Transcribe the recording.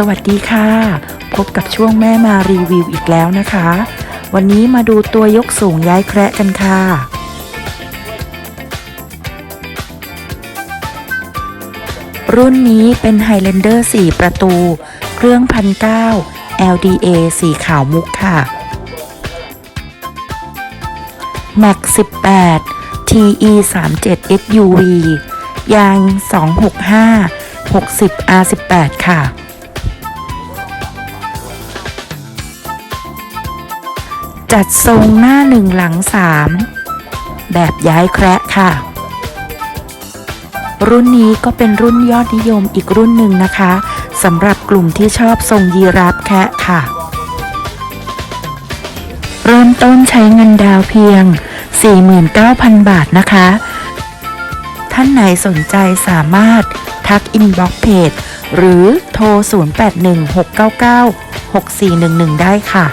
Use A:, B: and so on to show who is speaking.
A: สวัสดีค่ะ พบกับช่วงแม่มารีวิวอีกแล้วนะคะ วันนี้มาดูตัวยกสูงย้ายแคระกันค่ะ รุ่นนี้เป็น Highlander 4 ประตู เครื่องพันเก้า LDA สีขาวมุกค่ะ Max 18 TE 37 SUV ยาง 265 60 R18 ค่ะ จัดทรงหน้าหนึ่งหลังสามแบบย้ายแคระค่ะ รุ่นนี้ก็เป็นรุ่นยอดนิยมอีกรุ่นหนึ่งนะคะสำหรับกลุ่มที่ชอบทรงยีราฟแคะค่ะ เริ่มต้นใช้เงินดาวเพียง 49,000 บาทนะคะ ท่านไหนสนใจสามารถทักอินบ็อกเพจหรือโทร 0816996411 ได้ค่ะ